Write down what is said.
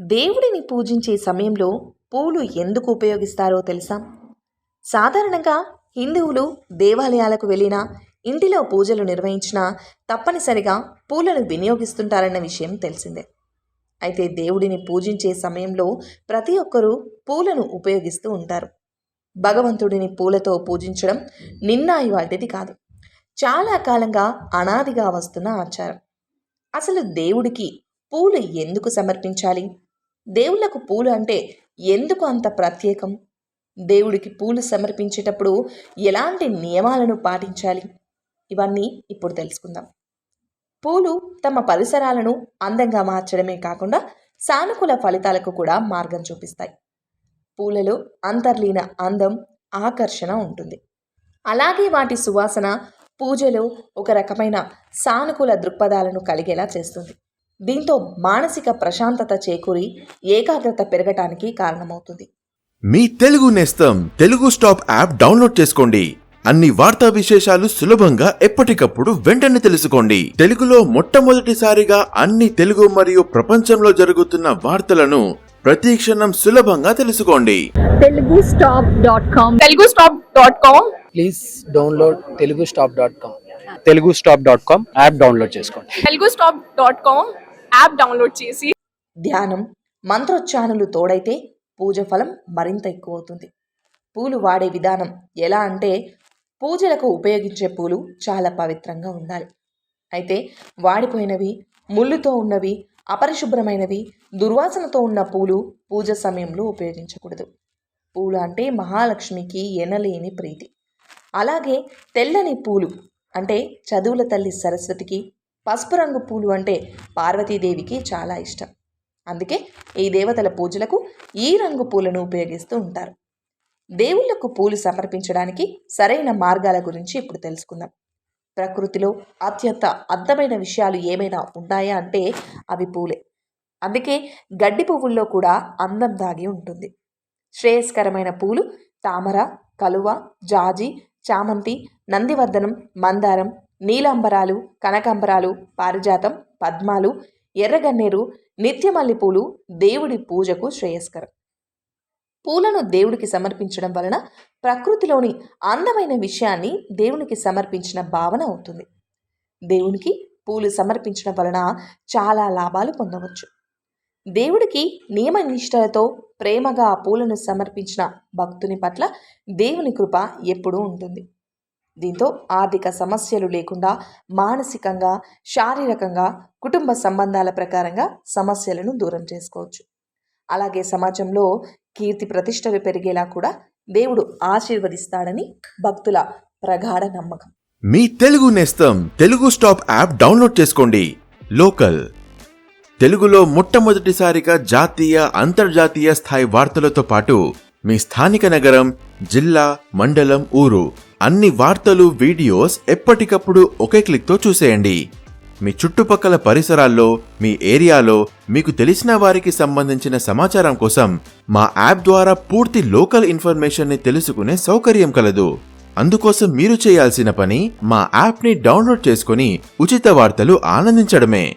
దేవుడిని పూజించే సమయంలో పూలు ఎందుకు ఉపయోగిస్తారో తెలుసా? సాధారణంగా హిందువులు దేవాలయాలకు వెళ్ళినా ఇంటిలో పూజలు నిర్వహించినా తప్పనిసరిగా పూలను వినియోగిస్తుంటారన్న విషయం తెలిసిందే. అయితే దేవుడిని పూజించే సమయంలో ప్రతి ఒక్కరూ పూలను ఉపయోగిస్తూ ఉంటారు. భగవంతుడిని పూలతో పూజించడం నిన్నాయి వాటిది కాదు. చాలా కాలంగా అనాదిగా వస్తున్న ఆచారం. అసలు దేవుడికి పూలు ఎందుకు సమర్పించాలి? దేవుళ్ళకు పూలు అంటే ఎందుకు అంత ప్రత్యేకం? దేవుడికి పూలు సమర్పించేటప్పుడు ఎలాంటి నియమాలను పాటించాలి? ఇవన్నీ ఇప్పుడు తెలుసుకుందాం. పూలు తమ పరిసరాలను అందంగా మార్చడమే కాకుండా సానుకూల ఫలితాలకు కూడా మార్గం చూపిస్తాయి. పూలలో అంతర్లీన అందం ఆకర్షణ ఉంటుంది. అలాగే వాటి సువాసన పూజలో ఒక రకమైన సానుకూల దృక్పథాలను కలిగేలా చేస్తుంది. దీంతో మానసిక ప్రశాంతత చేకూరి ఏకాగ్రత పెరగటానికి కారణమవుతుంది. మీ తెలుగు నేస్తం తెలుగు స్టాప్ యాప్ డౌన్లోడ్ చేసుకోండి. అన్ని వార్తా విశేషాలు సులభంగా ఎప్పటికప్పుడు వెంటనే తెలుసుకోండి. తెలుగులో మొట్టమొదటిసారిగా అన్ని తెలుగు మరియు ప్రపంచంలో జరుగుతున్న వార్తలను ప్రతి క్షణం సులభంగా తెలుసుకోండి. Telugu stop dot com. Telugu stop dot com. Please download Telugu stop dot com. Telugu stop dot com app download చేసుకోండి. Telugu stop dot com. App download చేసి ధ్యానం మంత్రోచ్చారణలు తోడైతే పూజ ఫలం మరింత ఎక్కువ అవుతుంది పూలు వాడే విధానం ఎలా అంటే పూజలకు ఉపయోగించే పూలు చాలా పవిత్రంగా ఉండాలి. అయితే వాడిపోయినవి ముళ్ళుతో ఉన్నవి అపరిశుభ్రమైనవి దుర్వాసనతో ఉన్న పూలు పూజ సమయంలో ఉపయోగించకూడదు. పూలు అంటే మహాలక్ష్మికి ఎనలేని ప్రీతి. అలాగే తెల్లని పూలు అంటే చదువుల తల్లి సరస్వతికి పసుపు రంగు పూలు అంటే పార్వతీదేవికి చాలా ఇష్టం. అందుకే ఈ దేవతల పూజలకు ఈ రంగు పూలను ఉపయోగిస్తూ ఉంటారు. దేవుళ్ళకు పూలు సమర్పించడానికి సరైన మార్గాల గురించి ఇప్పుడు తెలుసుకుందాం. ప్రకృతిలో అత్యంత అందమైన విషయాలు ఏమైనా ఉన్నాయా అంటే అవి పూలే. అందుకే గడ్డి పువ్వుల్లో కూడా అందం దాగి ఉంటుంది. శ్రేయస్కరమైన పూలు తామర కలువ జాజి చామంతి నందివర్ధనం మందారం నీలాంబరాలు కనకాంబరాలు పారిజాతం పద్మాలు ఎర్రగన్నేరు నిత్యమల్లిపూలు దేవుడి పూజకు శ్రేయస్కరం. పూలను దేవుడికి సమర్పించడం వలన ప్రకృతిలోని అందమైన విషయాన్ని దేవునికి సమర్పించిన భావన అవుతుంది. దేవునికి పూలు సమర్పించడం వలన చాలా లాభాలు పొందవచ్చు. దేవుడికి నియమ నిష్టలతో ప్రేమగా ఆ పూలను సమర్పించిన భక్తుని పట్ల దేవుని కృప ఎప్పుడూ ఉంటుంది. దీంతో ఆర్థిక సమస్యలు లేకుండా మానసికంగా శారీరకంగా కుటుంబ సంబంధాల ప్రకారంగా సమస్యలను దూరం చేసుకోవచ్చు. అలాగే సమాజంలో కీర్తి ప్రతిష్టలు పెరిగేలా కూడా దేవుడు ఆశీర్వదిస్తాడని భక్తుల ప్రగాఢ నమ్మకం. మీ తెలుగు నేస్తం తెలుగు స్టాప్ యాప్ డౌన్లోడ్ చేసుకోండి. లోకల్. తెలుగులో మొట్టమొదటిసారిగా జాతీయ అంతర్జాతీయ స్థాయి వార్తలతో పాటు మీ స్థానిక నగరం జిల్లా మండలం ఊరు. అన్ని వార్తలు వీడియోస్ ఎప్పటికప్పుడు ఒకే క్లిక్తో చూసేయండి. మీ చుట్టుపక్కల పరిసరాల్లో మీ ఏరియాలో మీకు తెలిసిన వారికి సంబంధించిన సమాచారం కోసం మా యాప్ ద్వారా పూర్తి లోకల్ ఇన్ఫర్మేషన్ని తెలుసుకునే సౌకర్యం కలదు. అందుకోసం మీరు చేయాల్సిన పని మా యాప్ని డౌన్లోడ్ చేసుకుని ఉచిత వార్తలు ఆనందించడమే.